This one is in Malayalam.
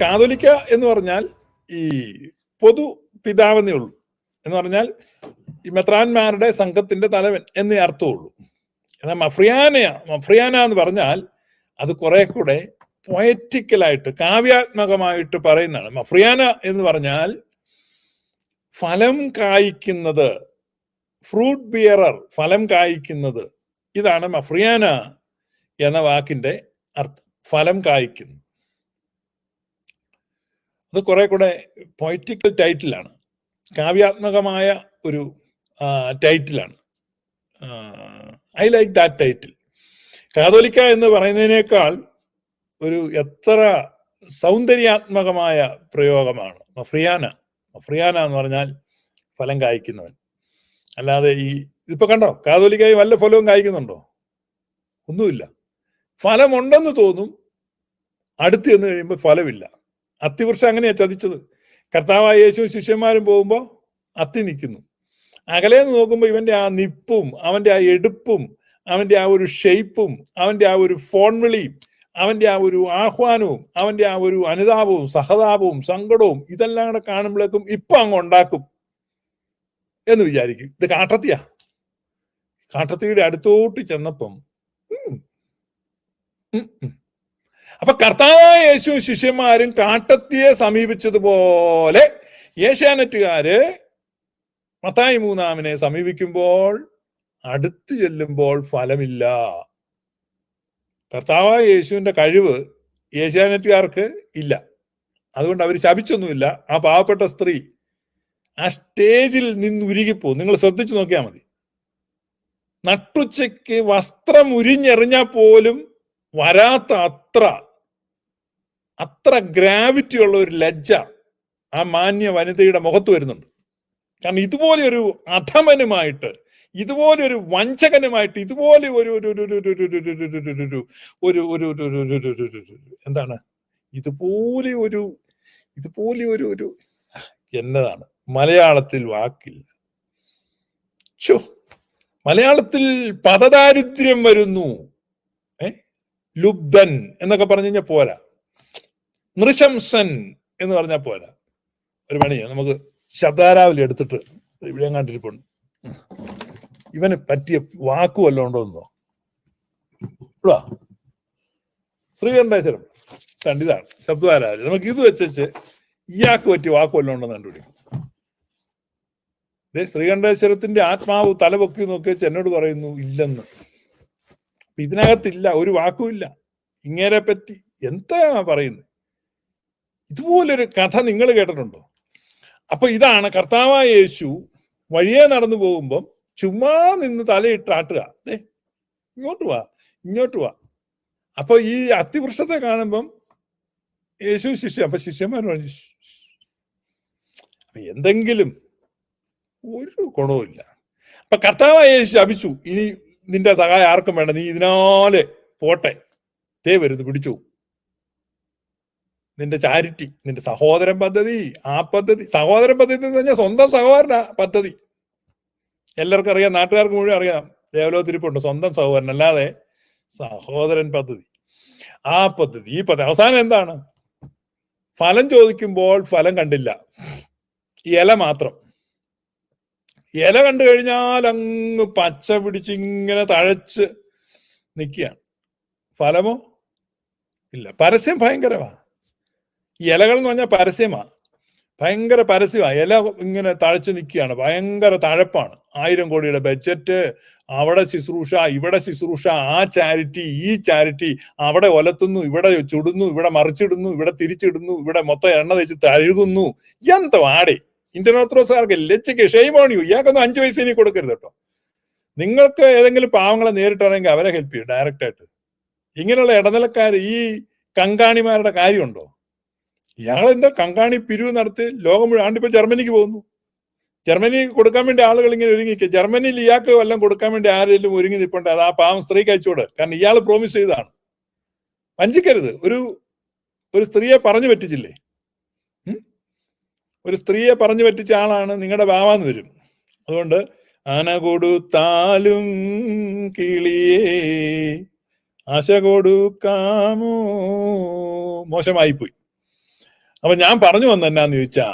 കാതോലിക്ക എന്ന് പറഞ്ഞാൽ ഈ പൊതു പിതാവെന്നേ ഉള്ളൂ. എന്ന് പറഞ്ഞാൽ ഈ മെത്രാന്മാരുടെ സംഘത്തിന്റെ തലവൻ എന്നേ അർത്ഥമുള്ളൂ. എന്നാൽ മഫ്രിയാന മഫ്രിയാന എന്ന് പറഞ്ഞാൽ അത് കുറെ കൂടെ പൊയറ്റിക്കലായിട്ട് കാവ്യാത്മകമായിട്ട് പറയുന്നതാണ്. മഫ്രിയാന എന്ന് പറഞ്ഞാൽ ഫലം കായ്ക്കുന്നത് ഫ്രൂട്ട് ബിയറർ ഫലം കായ്ക്കുന്നത്. ഇതാണ് മഫ്രിയാന എന്ന വാക്കിന്റെ അർത്ഥം. ഫലം കായ്ക്കുന്നു. അത് കുറെ കൂടെ പൊയറ്റിക്കൽ ടൈറ്റിലാണ് കാവ്യാത്മകമായ ഒരു ടൈറ്റിലാണ് ഐ ലൈക്ക് ദാറ്റ് ടൈറ്റിൽ കാതോലിക്ക എന്ന് പറയുന്നതിനേക്കാൾ ഒരു എത്ര സൗന്ദര്യാത്മകമായ പ്രയോഗമാണ്. മഫ്രിയാന. മഫ്രിയാന എന്ന് പറഞ്ഞാൽ ഫലം കായ്ക്കുന്നവൻ. അല്ലാതെ ഈ ഇപ്പൊ കണ്ടോ? കാതോലിക്കായി വല്ല ഫലവും കായ്ക്കുന്നുണ്ടോ? ഒന്നുമില്ല. ഫലമുണ്ടെന്ന് തോന്നും അടുത്ത് ചെന്ന് കഴിയുമ്പോൾ ഫലമില്ല. അത്തിവൃക്ഷം അങ്ങനെയാ ചതിച്ചത്. കർത്താവായ യേശു ശിഷ്യന്മാരും പോകുമ്പോൾ അത്തി നിൽക്കുന്നു. അകലെ നിന്ന് നോക്കുമ്പോൾ ഇവന്റെ ആ നിപ്പും അവന്റെ ആ എടുപ്പും അവന്റെ ആ ഒരു ഷെയ്പ്പും അവന്റെ ആ ഒരു ഫോൺ വിളിയും അവന്റെ ആ ഒരു ആഹ്വാനവും അവന്റെ ആ ഒരു അനുതാപവും സഹതാപവും സങ്കടവും ഇതെല്ലാം കൂടെ കാണുമ്പോഴേക്കും ഇപ്പൊ അങ്ങ് ഉണ്ടാക്കും എന്ന് വിചാരിക്കും. ഇത് കാട്ടത്തിയാ. കാട്ടത്തിയുടെ അടുത്തോട്ട് ചെന്നപ്പം. അപ്പൊ കർത്താവായ യേശു ശിഷ്യന്മാരും കാട്ടത്തിയെ സമീപിച്ചതുപോലെ ഏഷ്യാനെറ്റുകാര് മത്തായി മൂന്നാമിനെ സമീപിക്കുമ്പോൾ അടുത്തു ചെല്ലുമ്പോൾ ഫലമില്ല. കർത്താവായ യേശുവിന്റെ കഴിവ് ഏഷ്യാനെറ്റുകാർക്ക് ഇല്ല. അതുകൊണ്ട് അവർ ശപിച്ചൊന്നുമില്ല. ആ പാവപ്പെട്ട സ്ത്രീ ആ സ്റ്റേജിൽ നിന്ന് ഉരുകിപ്പോവും നിങ്ങൾ ശ്രദ്ധിച്ചു നോക്കിയാൽ മതി. നട്ടുച്ചയ്ക്ക് വസ്ത്രം ഉരിഞ്ഞെറിഞ്ഞാൽ പോലും വരാത്ത അത്ര അത്ര ഗ്രാവിറ്റി ഉള്ള ഒരു ലജ്ജ ആ മാന്യ വനിതയുടെ മുഖത്ത് വരുന്നുണ്ട് കാരണം ഇതുപോലെ ഒരു അധമനുമായിട്ട് ഇതുപോലെ ഒരു വഞ്ചകനുമായിട്ട് ഇതുപോലെ ഒരു ഒരു ഒരു ഒരു ഒരു എന്താണ് ഇതുപോലെ ഒരു ഇതുപോലെ ഒരു ഒരു എന്നതാണ് മലയാളത്തിൽ വാക്കില്ല മലയാളത്തിൽ പദദാരിദ്ര്യം വരുന്നു ലുബ്ധൻ എന്നൊക്കെ പറഞ്ഞു കഴിഞ്ഞാൽ പോരാ. നൃശംസൻ എന്ന് പറഞ്ഞാൽ പോരാ. ഒരു പണി നമുക്ക് ശബ്ദാരാവിലെ എടുത്തിട്ട് ഇവിടെ കണ്ടിരിപ്പുണ്ട് ഇവന് പറ്റിയ വാക്കു വല്ലതും ഉണ്ടോ എന്നോ ഇവിടാ ശ്രീകണ്ഠേശ്വരം. കണ്ടിതാണ്. ശബ്ദാരാവിലെ. നമുക്ക് ഇത് വെച്ചിട്ട് ഇയാൾക്ക് പറ്റിയ വാക്കു വല്ലതും ഉണ്ടെന്ന് കണ്ടുപിടിക്കും ശ്രീകണ്ഠേശ്വരത്തിന്റെ ആത്മാവ് തലപൊക്കി നോക്കി വെച്ച് എന്നോട് പറയുന്നു ഇല്ലെന്ന്. ഇതിനകത്തില്ല ഒരു വാക്കുമില്ല ഇങ്ങേരെ പറ്റി എന്താ പറയുന്നത് ഇതുപോലൊരു കഥ നിങ്ങൾ കേട്ടിട്ടുണ്ടോ? അപ്പൊ ഇതാണ് കർത്താവായ യേശു വഴിയെ നടന്നു പോകുമ്പം ചുമ്മാ നിന്ന് തലയിട്ട് ആട്ടുക. ദേ ഇങ്ങോട്ട് വാ ഇങ്ങോട്ട് വാ. അപ്പൊ ഈ അത്തിവൃക്ഷത്തെ കാണുമ്പം യേശു ശിഷ്യ അപ്പൊ ശിഷ്യന്മാർ പറഞ്ഞു എന്തെങ്കിലും ഒരു ഗുണവുമില്ല. അപ്പൊ കർത്താവായ യേശു ശപിച്ചു. ഇനി നിന്റെ സഹായം ആർക്കും വേണ്ട. നീ ഇതിനാല് പോട്ടെ. തേ വരുന്നു പിടിച്ചു. നിന്റെ ചാരിറ്റി നിന്റെ സഹോദരൻ പദ്ധതി ആ പദ്ധതി. സഹോദരൻ പദ്ധതി എന്ന് പറഞ്ഞാൽ സ്വന്തം സഹോദരന പദ്ധതി. എല്ലാവർക്കും അറിയാം നാട്ടുകാർക്ക് മുഴുവൻ അറിയാം ദേവലോത്തിരിപ്പുണ്ട് സ്വന്തം സഹോദരൻ അല്ലാതെ സഹോദരൻ പദ്ധതി. ആ പദ്ധതി ഈ പദ്ധതി. അവസാനം എന്താണ്? ഫലം ചോദിക്കുമ്പോൾ ഫലം കണ്ടില്ല. ഇല മാത്രം. ഇല കണ്ടു കഴിഞ്ഞാൽ അങ്ങ് പച്ച പിടിച്ച് ഇങ്ങനെ തഴച്ച് നിൽക്കുകയാണ്. ഫലമോ? ഇല്ല. പരസ്യം ഭയങ്കരമാ ഇലകൾ എന്ന് പറഞ്ഞാൽ പരസ്യമാണ്. ഭയങ്കര പരസ്യമാണ്. ഇല ഇങ്ങനെ തഴച്ചു നിൽക്കുകയാണ്. ഭയങ്കര തഴപ്പാണ്. ആയിരം കോടിയുടെ ബഡ്ജറ്റ് അവിടെ ശുശ്രൂഷ ഇവിടെ ശുശ്രൂഷ ആ ചാരിറ്റി ഈ ചാരിറ്റി അവിടെ ഒലത്തുന്നു ഇവിടെ ചുടുന്നു ഇവിടെ മറിച്ചിടുന്നു ഇവിടെ തിരിച്ചിടുന്നു ഇവിടെ മൊത്തം എണ്ണ തേച്ച് തഴുകുന്നു. എന്തോ ആടെ ഇന്ത്യൻ ലച്ചയ്ക്ക് ലജ്ജയ്ക്ക് ഷെയ്മോണിയു ഇയാൾക്കൊന്നും അഞ്ചു പൈസ ഇനി കൊടുക്കരുത് കേട്ടോ. നിങ്ങൾക്ക് ഏതെങ്കിലും പാവങ്ങളെ നേരിട്ടാണെങ്കിൽ അവരെ ഹെൽപ്പ് ചെയ്യും ഡയറക്റ്റായിട്ട് ഇങ്ങനെയുള്ള ഇടനിലക്കാർ ഈ കങ്കാണിമാരുടെ കാര്യമുണ്ടോ? ഇയാൾ എന്താ കങ്കാണി പിരിവ് നടത്തി ലോകം മുഴുവൻ ആണ്ടിപ്പോ ജർമ്മനിക്ക് പോകുന്നു. ജർമ്മനി കൊടുക്കാൻ വേണ്ടി ആളുകൾ ഇങ്ങനെ ഒരുങ്ങിക്കുക ജർമ്മനിയിൽ ഇയാൾക്ക് വല്ലതും കൊടുക്കാൻ വേണ്ടി ആരെങ്കിലും ഒരുങ്ങി നിൽപ്പുണ്ട് അത് ആ പാവം സ്ത്രീക്ക് അയച്ചുകൂടെ? കാരണം ഇയാൾ പ്രോമിസ് ചെയ്തതാണ്. വഞ്ചിക്കരുത്. ഒരു ഒരു സ്ത്രീയെ പറഞ്ഞു പറ്റിച്ചില്ലേ? ഒരു സ്ത്രീയെ പറഞ്ഞു പറ്റിച്ച ആളാണ് നിങ്ങളുടെ ബാവാന്ന് വരും. അതുകൊണ്ട് ആന കൊടുത്താലും കിളിയേ ആശ കൊടുക്കാമോ മോശമായി പോയി അപ്പൊ ഞാൻ പറഞ്ഞു വന്നെന്നാന്ന് ചോദിച്ചാ